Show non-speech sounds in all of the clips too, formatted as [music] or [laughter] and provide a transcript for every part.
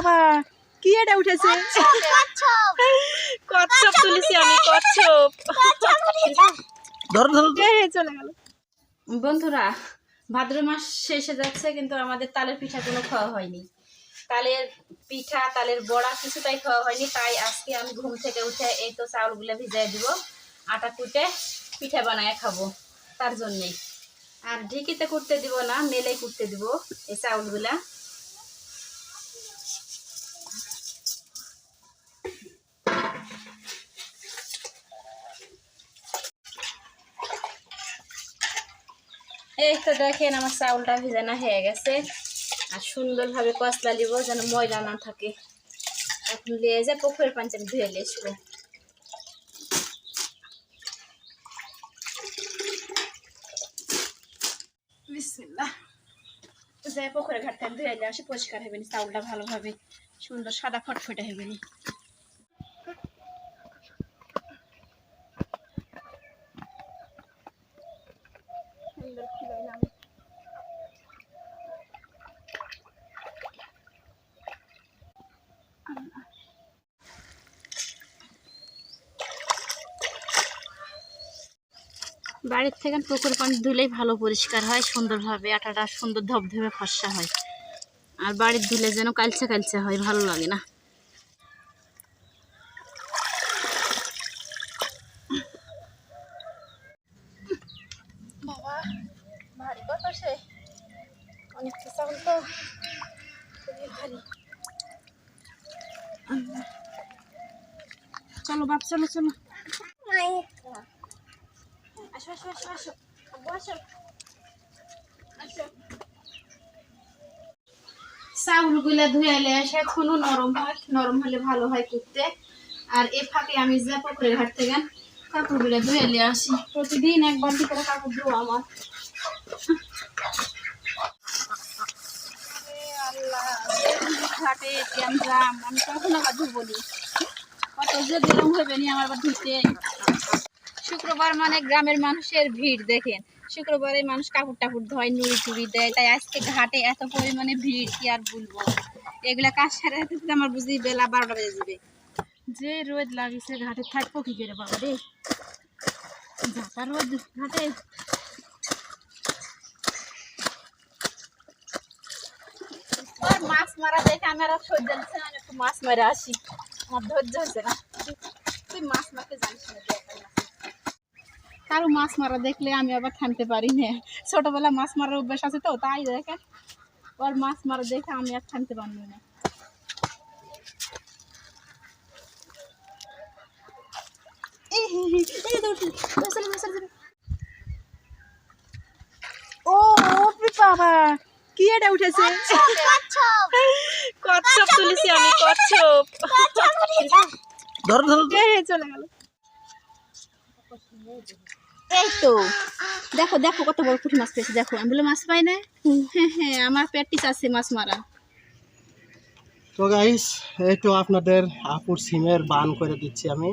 বাবা কি এটা উঠেছে? কচ্ছপ তুলেছি আমি কচ্ছপ। ধরো ধরো। চলে গেল। বন্ধুরা ভাদ্র মাস শেষে যাচ্ছে কিন্তু আমাদের তালের পিঠা কোনো খাওয়া হয়নি। তালের পিঠা তালের বড়া কিছুটাই খাওয়া হয়নি তাই আজকে আমি ঘুম থেকে উঠে এই তো চাউলগুলো ভিজাই দিব আটা কুটে পিঠা বানায় খাব তার জন্যেই। আর ঢেকিতে করতে দিব না মেলে করতে দিব এই চাউলগুলা। এই তো দেখেন আমার চাউলটা ভিজানো হয়ে গেছে। আর সুন্দরভাবে কসলা নিব যেন ময়লা না থাকে। এখন নিয়ে যে পুকুরের পাঞ্চে ধুয়ে নিয়ে বিসমিল্লাহ। যে থেকে ধুয়ে নিয়ে আসি, পরিষ্কার হবে চাউলটা ভালোভাবে। সুন্দর সাদা ফটফটে হবে নি সুন্দর খুলাইলাম বাড়ির থেকে পুকুর পানি ধুলেই ভালো পরিষ্কার হয় সুন্দরভাবে আটাটা সুন্দর ধবধবে ফর্সা হয়। আর বাড়ির ধুলে যেন কালচা কালচা হয় ভালো লাগে না। চলো বাপ চলো চলো। আসো আসো আসো আসো। আসো। আসো। এখনও নরম হয়, নরম হলে ভালো হয় করতে আর এ ফাঁকে আমি যা থেকে ধুয়ে এলে আসি। প্রতিদিন এক বালতি করে কাপড় ধোয়া আমার। ঘাটে যাম, আমি কখন আবার ধুবো নি? কত যে দিলাম হবে নি আমার আবার ধুতে। শুক্রবার মানে গ্রামের মানুষের ভিড় দেখেন। শুক্রবারে মানুষ কাপড় টাপড় ধয় নুড়ি টুড়ি দেয়। তাই আজকে ঘাটে এত পরিমাণে ভিড় কি আর বলব? এগুলা কাজ সারে আমার বুঝি বেলা বারোটা বেজে যাবে। যে রোদ লাগিছে ঘাটে থাকব কি করে বাবা রে? যাতা রোদ ঘাটে। আর মাছ মারা দেখে আমি আর সহ্য না একটু মাছ মারা আসি। আমার ধৈর্য হচ্ছে না। তুই মাছ মারতে জানিস না। কারও মাছ মারা দেখলে আমি আবার থামতে পারি না ছোটবেলা মাছ মারার অভ্যাস আছে তো তাই দেখেন ওর মাছ মারা দেখে আমি আর থামতে পারব না এই, এই, এই, এই যে উঠে, বসে, বসে, বসে। ও ও বাবা কি এটা উঠেছে কচ্ছপ তুলেছি আমি কচ্ছপ ধরো ধরো এই, এই, চলে গেল এই তো, দেখো দেখো কত বড় পুঁটি মাছ পেয়েছে, দেখো। আমি বলে মাছ পাই না হ্যাঁ হ্যাঁ আমার প্র্যাকটিস আছে মাছ মারা। তো গাইস এই তো আপনাদের আপুর সিমের বান করে দিচ্ছি আমি।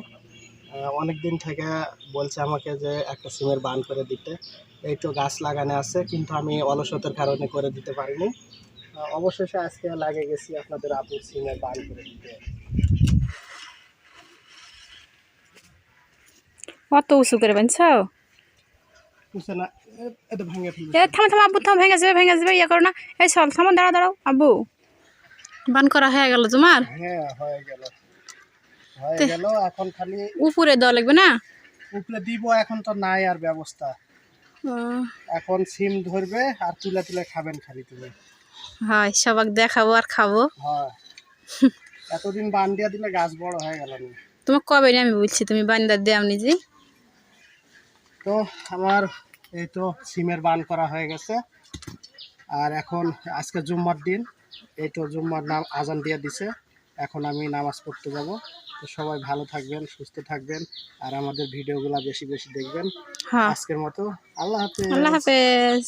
অনেক দিন থেকে বলছে আমাকে যে একটা সিমের বান করে দিতে। এই তো গাছ লাগানো আছে, কিন্তু আমি অলসতার কারণে করে দিতে পারিনি। অবশেষে আজকে লাগে গেছি আপনাদের আপুর সিমের বান করে দিতে। কত উঁচু করে বানছো? বুঝছে না এ- ভেঙে এ থামো থামো আব্বু থামো ভেঙে যাবে ভেঙে যাবে ইয়ে করো না। এই চল থামো দাঁড়াও দাঁড়াও আব্বু। বান করা হয়ে গেল তোমার? হ্যাঁ হয়ে গেল। এখন খালি উপরে দেওয়া লাগবে না? উপরে দিব এখন তো নাই আর ব্যবস্থা। এখন সিম ধরবে আর তুলে তুলে খাবেন খালি তুমি। হয় সবাক দেখাবো আর খাব। হ্যাঁ। [laughs] এতদিন বান দিয়া দিলে গাছ বড় হয়ে গেল তোমার কবে আমি বলছি তুমি বান্দার দেও নিজে? তো আমার এই তো সিমের বান করা হয়ে গেছে। আর এখন আজকে জুম্মার দিন এই তো জুম্মার নাম আজান দিয়ে দিছে। এখন আমি নামাজ পড়তে যাব। তো সবাই ভালো থাকবেন সুস্থ থাকবেন আর আমাদের ভিডিওগুলো বেশি বেশি দেখবেন। হ্যাঁ। আজকের মতো আল্লাহ হাফেজ। আল্লাহ হাফেজ।